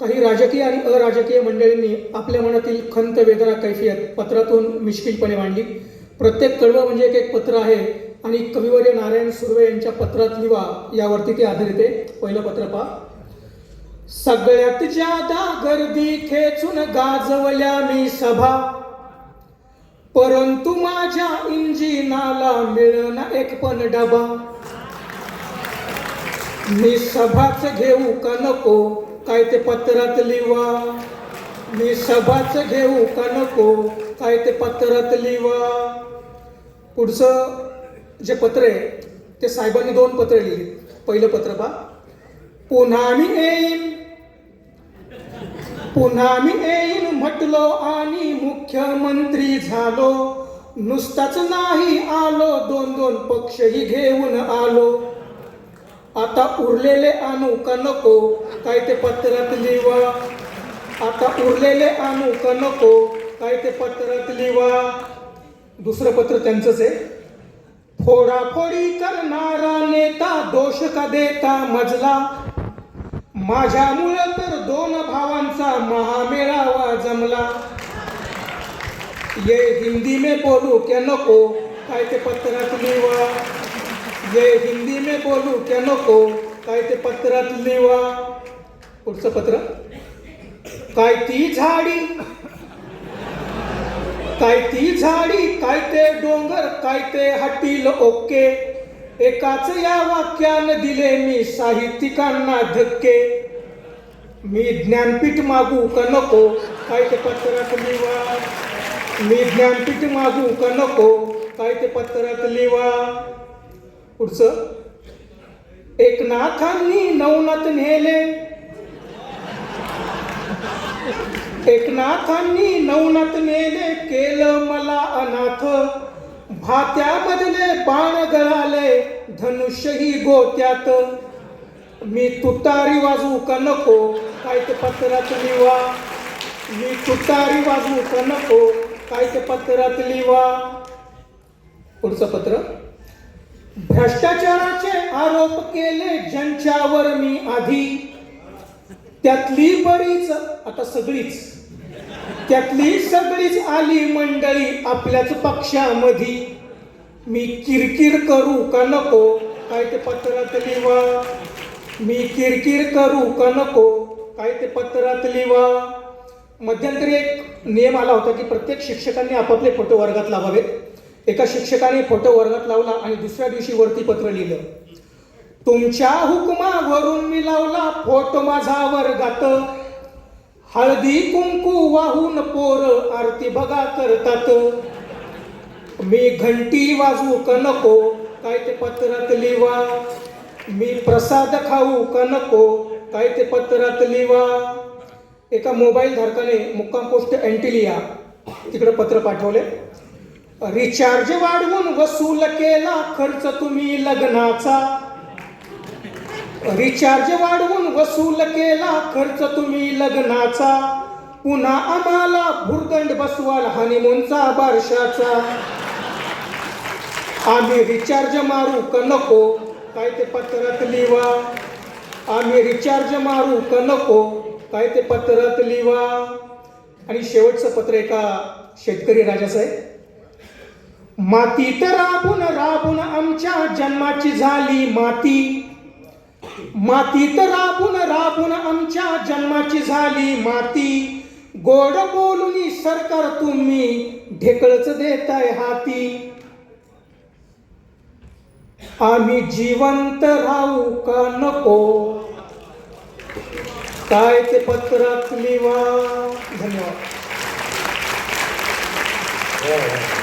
काही राजकीय आणि अराजकीय मंडळींनी आपल्या मनातील खंत वेदना कैफियत पत्रातून मिश्किलपणे मांडली. प्रत्येक कळवं म्हणजे एक एक पत्र आहे आणि कविवर्य नारायण सुर्वे यांच्या पत्रात लिवा यावरती ते आधारित आहे. पहिलं पत्र पहा. सगळ्यात ज्यादा गर्दी खेचून गाजवल्या मी सभा. परंतु माझ्या इंजिनाला मिळना एक पण डबा. मी सभाच घेऊ का नको? काय ते पत्रात लिवा? मी सभाच घेऊ का नको? काय ते पत्रात लिवा? पुढचं जे पत्र आहे ते साहेबांनी दोन पत्र लिहिली. पहिलं पत्र पा पुन्हा मी येईन. पुन्हा मी येईन म्हटलो आणि मुख्यमंत्री झालो. नुसताच नाही आलो दोन दोन पक्षही घेऊन आलो. आता उरलेले आणू का नको काय ते पत्रात लिवा. आता उरलेले आणू का नको काय ते पत्रात लिवा. दुसरं पत्र त्यांचंच आहे. फोडाफोडी करणारा नेता दोष का देता मजला? माझ्यामुळं तर दोन भावांचा महामेळावा जमला. ये हिंदी में बोलू क्या नको काय ते पत्रात लिवा. जे हिंदी में बोलू क्या नको काय ते पत्रात लिवा. पुढचं पत्र? काय ती झाडी? काय ती झाडी? काय ते डोंगर? काय ते हटील ओके? एकाच या वाक्यानं दिले मी साहित्यिकांना धक्के. मी ज्ञानपीठ मागू का नको? काय ते पत्रात लिवा. मी ज्ञानपीठ मागू का नको? काय ते पत्रात लिवा. पुढचं? एकनाथांनी नवनाथ नेले. एकनाथांनी नवनाथ नेले केलं मला अनाथ. भात्या बदले बाण गळाले धनुष्यही गोत्यात. मी तुतारी वाजवू का नको? काय ते पत्रात लिवा. मी तुतारी वाजवू का नको? काय ते पत्रात लिवा. पुढचं पत्र? भ्रष्टाचाराचे आरोप केले ज्यांच्यावर मी आधी त्यातली बरीच आता सगळीच त्यातली सगळीच आली मंडळी आपल्याच पक्षामध्ये. मी किरकिर करू का नको? काय ते पत्रात लिवा. मी किरकिर करू का नको? काय ते पत्रात लिवा. मध्यंतरी एक नियम आला होता की प्रत्येक शिक्षकांनी आपापले फोटो वर्गात लावावेत. एका शिक्षकाने फोटो वर्गात लावला आणि दुसऱ्या दिवशी वरती पत्र लिहिलं. तुमच्या हुकमावरून मी लावला फोटो माझा वर्गात. हळदी कुंकू वाहून पोर आरती बघा करतात. मी घंटी वाजवू का नको? काय ते पत्रात लिवा. मी प्रसाद खाऊ का नको? काय ते पत्रात लिवा. एका मोबाईल धारकाने मुक्काम पोस्ट अँटिलिया तिकडे पत्र पाठवले. रिचार्ज वाढवून वसूल केला खर्च तुम्ही लग्नाचा. रिचार्ज वाढवून वसूल केला खर्च तुम्ही लग्नाचा. पुन्हा आम्हाला भुर्दंड बसवाल हनीमूनचा बारशाचा. आम्ही रिचार्ज मारू का नको? काय ते पत्रात लिवा. आम्ही रिचार्ज मारू का नको? काय ते पत्रात लिवा. आणि शेवटचं पत्र एका शेतकरी राजासाहेब मातीत राबून राबून आमच्या जन्माची झाली माती. मातीत राबून राबून आमच्या जन्माची झाली माती. गोड बोलून सरकार तुम्ही ढेकळच देताय हाती. आम्ही जिवंत राहू का नको? काय ते पत्रात लिवा. धन्यवाद. हो, हो.